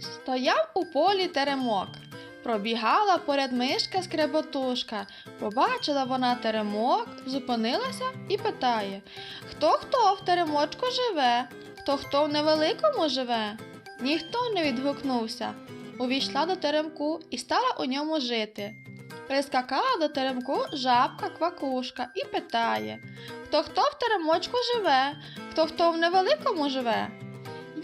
Стояв у полі теремок. Пробігала поряд мишка скреботушка. Побачила вона теремок, зупинилася і питає: Хто хто в теремочку живе? Хто хто в невеликому живе? Ніхто не відгукнувся. Увійшла до теремку і стала у ньому жити. Прискакала до теремку жабка квакушка і питає: Хто хто в теремочку живе? Хто хто в невеликому живе?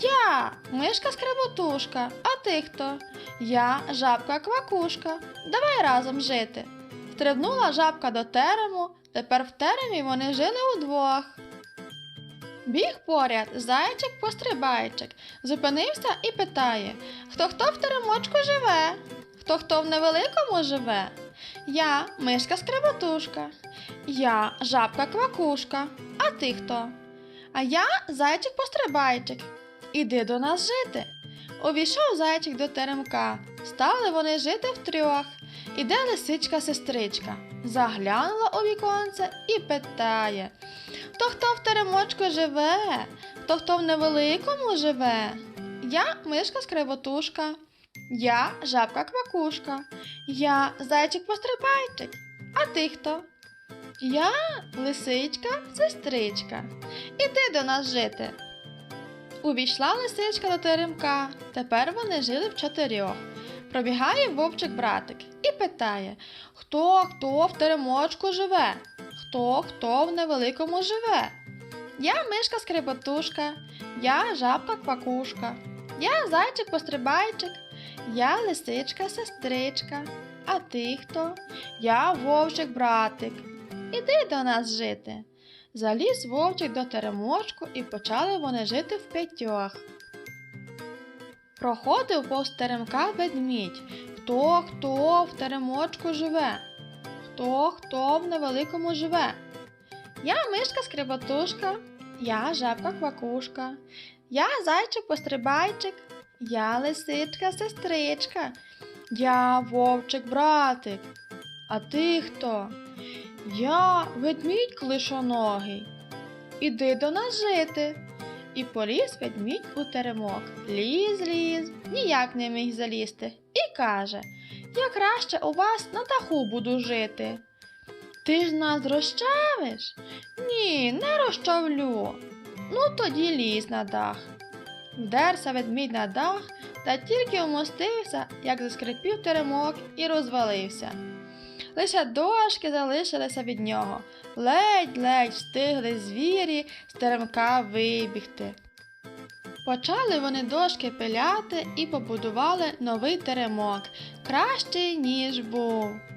Я, мишка скреботушка, а ти хто? Я жабка квакушка. Давай разом жити. Стрибнула жабка до терему, тепер в теремі вони жили удвох. Біг поряд зайчик пострибайчик, зупинився і питає, хто хто в теремочку живе, хто хто в невеликому живе. Я мишка скреботушка, я жабка квакушка, а ти хто? А я зайчик пострибайчик. Іди до нас жити. Увійшов зайчик до теремка. Стали вони жити втрьох. Іде лисичка сестричка. Заглянула у віконце і питає: Хто хто в теремочку живе? Хто хто в невеликому живе? Я мишка скривотушка. Я жабка квакушка. Я зайчик пострибайчик. А ти хто? Я лисичка, сестричка. Іди до нас жити. Увійшла лисичка до теремка. Тепер вони жили в чотирьох. Пробігає вовчик братик і питає, хто хто в теремочку живе, хто хто в невеликому живе. Я мишка скриботушка, я жабка квакушка, я зайчик пострибайчик, я лисичка сестричка. А ти хто? Я вовчик братик. Іди до нас жити. Заліз вовчик до теремочку і почали вони жити в п'ятьох. Проходив повз теремка ведмідь. Хто хто в теремочку живе? Хто хто в невеликому живе? Я мишка скриботушка, я жабка квакушка, я зайчик пострибайчик, я лисичка сестричка, я вовчик братик. А ти хто? Я ведмідь клишоногий. Іди до нас жити. І поліз ведмідь у теремок. Ліз, ліз, ніяк не міг залізти. І каже: Я краще у вас на даху буду жити. Ти ж нас розчавиш? Ні, не розчавлю. Ну тоді лізь на дах. Вдерся ведмідь на дах та тільки вмостився, як заскрипів теремок і розвалився. Лише дошки залишилися від нього. Ледь-ледь встигли звірі з теремка вибігти. Почали вони дошки пиляти і побудували новий теремок, кращий, ніж був.